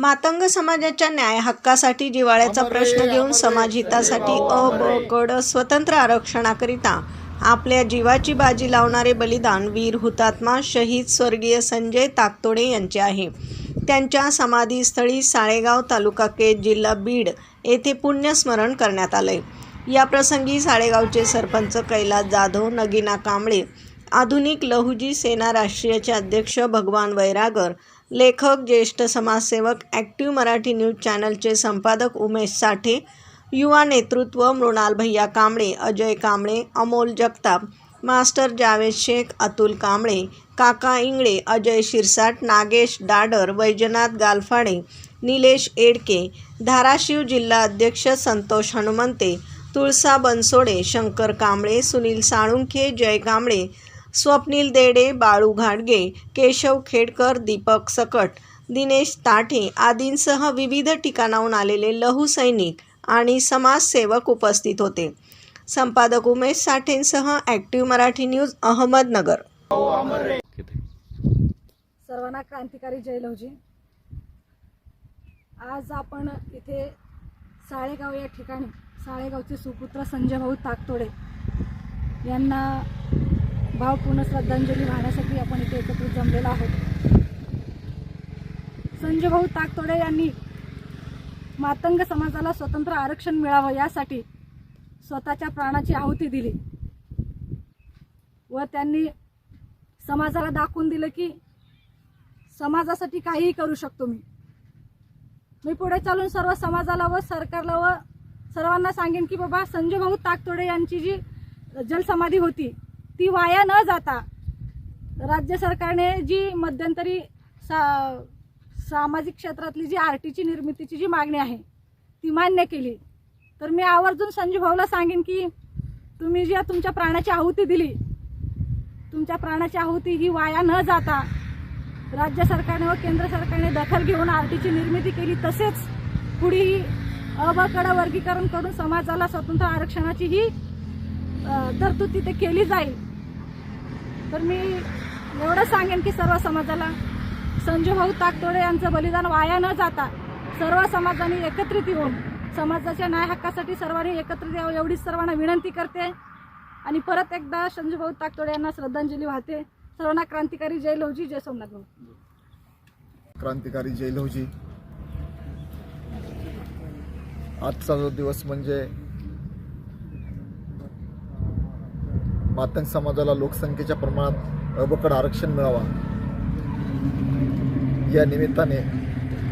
मातंग समाजाच्या न्याय हक्कासाठी जिवाळ्याचा प्रश्न घेऊन समाज हितासाठी अ ब गड स्वतंत्र आरक्षणाकरिता आपल्या जीवाची बाजी लावणारे बलिदान वीर हुतात्मा शहीद स्वर्गीय संजय ताकतोडे यांचे आहे. त्यांच्या समाधीस्थळी साळेगाव तालुका केज जिल्हा बीड येथे पुण्यस्मरण करण्यात आलंय. या प्रसंगी साळेगावचे सरपंच कैलास जाधव नगीना कांबळे आधुनिक लहुजी सेना राष्ट्रीयचे अध्यक्ष भगवान वैरागर लेखक ज्येष्ठ समाजसेवक ॲक्टिव्ह मराठी न्यूज चॅनलचे संपादक उमेश साठे युवा नेतृत्व मृणाल भैया कांबळे अजय कांबळे अमोल जगताप मास्टर जावेद शेख अतुल कांबळे काका इंगळे अजय शिरसाट नागेश डाडर वैजनाथ गालफाडे निलेश एडके धाराशिव जिल्हा अध्यक्ष संतोष हनुमंते तुळसा बनसोडे शंकर कांबळे सुनील साळुंखे जय कांबळे स्वप्नील देडे बाळू घाडगे केशव खेडकर दीपक सकट दिनेश ताठे आदींसह विविध ठिकाणाहून आलेले लहू सैनिक आणि समाजसेवक उपस्थित होते. संपादक उमेश साठेंसह ॲक्टिव्ह मराठी न्यूज अहमदनगर. सर्वांना क्रांतिकारी जय लवजी आज आपण इथे साळेगाव या ठिकाणी साळेगावचे सुपुत्र संजय भाऊ ताकतोडे यांना भावपूर्ण श्रद्धांजली वाहण्यासाठी आपण इथे एकत्रित जमलेलो आहोत. संजय भाऊ ताकतोडे यांनी मातंग समाजाला स्वतंत्र आरक्षण मिळावं यासाठी स्वतःच्या प्राणाची आहुती दिली व त्यांनी समाजाला दाखवून दिलं की समाजासाठी काहीही करू शकतो मी. मी पुढे चालून सर्व समाजाला व सरकारला व सर्वांना सांगेन की बाबा संजय भाऊ ताकतोडे यांची जी जलसमाधी होती ती वाया न जाता राज्य सरकारने जी मध्यंतरी सा सामाजिक क्षेत्रातली जी आर टीची निर्मितीची जी मागणी आहे ती मान्य केली. तर मी आवर्जून संजू भाऊला सांगेन की तुम्ही जी तुमच्या प्राणाची आहुती दिली तुमच्या प्राणाची आहुती ही वाया न जाता राज्य सरकारने व केंद्र सरकारने दखल घेऊन आर टीची निर्मिती केली तसेच पुढेही अबकडं वर्गीकरण करून समाजाला स्वतंत्र आरक्षणाची ही तरतूद तिथे केली जाईल. तर मी एवढं सांगेन की सर्व समाजाला संजू भाऊ ताकतोडे यांचं बलिदान वाया न जाता सर्व समाजाने एकत्रित येऊन समाजाच्या न्याय हक्कासाठी सर्वांनी एकत्रित यावं एवढीच सर्वांना विनंती करते. आणि परत एकदा संजूभाऊ ताकतोडे यांना श्रद्धांजली वाहते. सर्वांना क्रांतिकारी जय लवजी जय सोमनाथ भाऊ. क्रांतिकारी जय लहुजी. आजचा जो दिवस म्हणजे मातंग समाजाला लोकसंख्येच्या प्रमाणात अबकड आरक्षण मिळावा. या निमित्ताने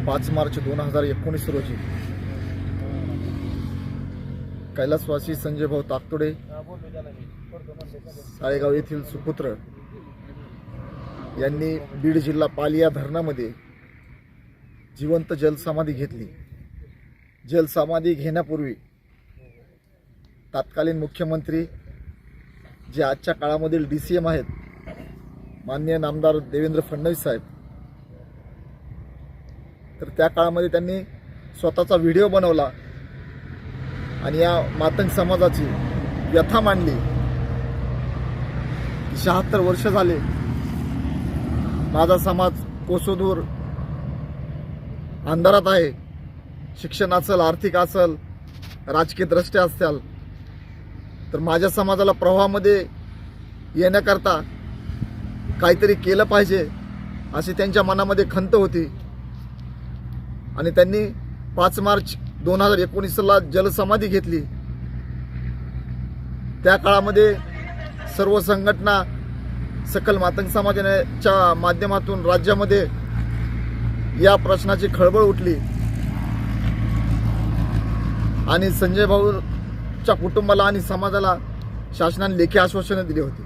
पाच मार्च दोन हजार एकोणीस रोजी कैलासवासी संजय भाऊ ताकतोडे साळेगाव येथील सुपुत्र यांनी बीड जिल्हा पालिया धरणामध्ये जिवंत जलसमाधी घेतली. जलसमाधी घेण्यापूर्वी तत्कालीन मुख्यमंत्री जे आजच्या काळामधील डी सी एम आहेत माननीय नामदार देवेंद्र फडणवीस साहेब. तर त्या काळामध्ये त्यांनी स्वतःचा व्हिडिओ बनवला आणि या मातंग समाजाची व्यथा मांडली. शहात्तर वर्ष झाले माझा समाज कोसोदूर अंधारात आहे. शिक्षण असेल आर्थिक असेल राजकीय दृष्ट्या असेल तर माझ्या समाजाला प्रवाहामध्ये येण्याकरता काहीतरी केलं पाहिजे अशी त्यांच्या मनामध्ये खंत होती. आणि त्यांनी पाच मार्च दोन हजार एकोणीसला जलसमाधी घेतली. त्या काळामध्ये सर्व संघटना सकल मातंग समाजाच्या माध्यमातून राज्यामध्ये या प्रश्नाची खळबळ उठली. आणि संजय भाऊ च्या कुटुंबाला आणि समाजाला शासनाने लेखी आश्वासनं दिली होती.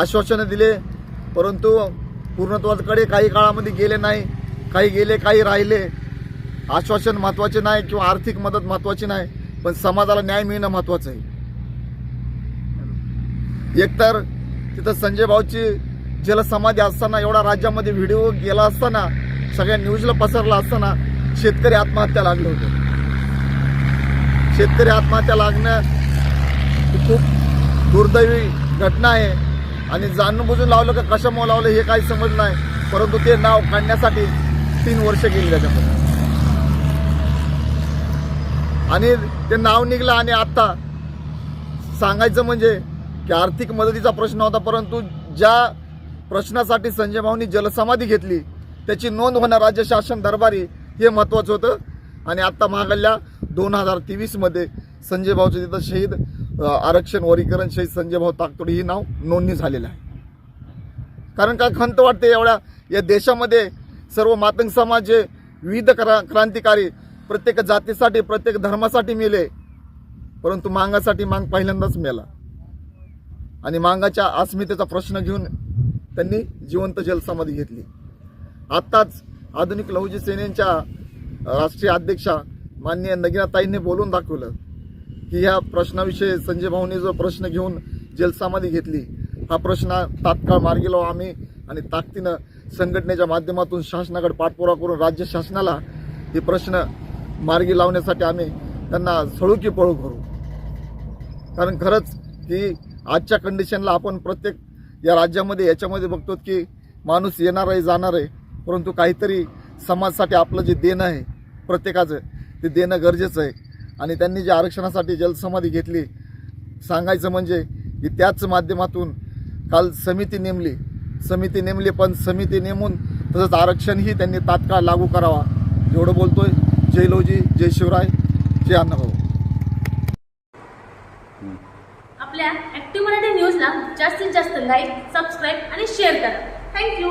आश्वासनं दिले परंतु पूर्णत्वाकडे काही काळामध्ये गेले नाही काही गेले काही राहिले. आश्वासन महत्त्वाचे नाही किंवा आर्थिक मदत महत्वाची नाही पण समाजाला न्याय मिळणं महत्वाचं आहे. एकतर तिथं संजय भाऊची जलसमाधी असताना एवढा राज्यामध्ये व्हिडिओ गेला असताना सगळ्या न्यूजला पसरला असताना शेतकरी आत्महत्या लागले होते. शेतकरी आत्महत्या लागणं ही खूप दुर्दैवी घटना आहे. आणि जाणून बुजून लावलं का कशामुळे लावलं हे काही समज नाही. परंतु ते नाव काढण्यासाठी तीन वर्ष गेली त्याच्यामध्ये. आणि ते नाव निघलं आणि आत्ता सांगायचं म्हणजे की आर्थिक मदतीचा प्रश्न होता परंतु ज्या प्रश्नासाठी संजय भाऊनी जलसमाधी घेतली त्याची नोंद होणं राज्य शासन दरबारी हे महत्त्वाचं होतं. आणि आत्ता महागल्या दोन हजार तेवीसमध्ये संजय भाऊचं तिथं शहीद आरक्षण वरीकरण शहीद संजय भाऊ ताकतोडी ही नाव नोंदणी झालेलं आहे. कारण काय खंत वाटते एवढ्या या देशामध्ये सर्व मातंग समाज जे विविध क्रा क्रांतिकारी प्रत्येक जातीसाठी प्रत्येक धर्मासाठी मेले परंतु मांगासाठी मांग पहिल्यांदाच मेला. आणि मांगाच्या अस्मितेचा प्रश्न घेऊन त्यांनी जिवंत जलसमाधी घेतली. आत्ताच आधुनिक लहुजी सेनेच्या राष्ट्रीय अध्यक्षा माननीय नगिनाताईंनी बोलून दाखवलं की ह्या प्रश्नाविषयी संजय भाऊनी जो प्रश्न घेऊन जलसामाधी घेतली हा प्रश्न तात्काळ मार्गी लावू आम्ही आणि ताकदीनं संघटनेच्या माध्यमातून शासनाकडे पाठपुरावा करून राज्य शासनाला हे प्रश्न मार्गी लावण्यासाठी आम्ही त्यांना सळूकी पळू करू. कारण खरंच की आजच्या कंडिशनला आपण प्रत्येक या राज्यामध्ये याच्यामध्ये बघतो की माणूस येणार आहे जाणार आहे परंतु काहीतरी समाजासाठी आपलं जे देणं आहे प्रत्येकाचं ते देणं गरजेचं आहे. आणि त्यांनी जे आरक्षणासाठी जलसमाधी घेतली सांगायचं म्हणजे की त्याच माध्यमातून काल समिती नेमली. समिती नेमली पण समिती नेमून तसंच आरक्षणही त्यांनी तात्काळ लागू करावा. एवढं बोलतोय. जय लोजी जय शिवराय जय अण्णाभाऊ आपल्या ॲक्टिव्ह मराठी न्यूजला जास्तीत जास्त लाईक सबस्क्राईब आणि शेअर करा. Thank you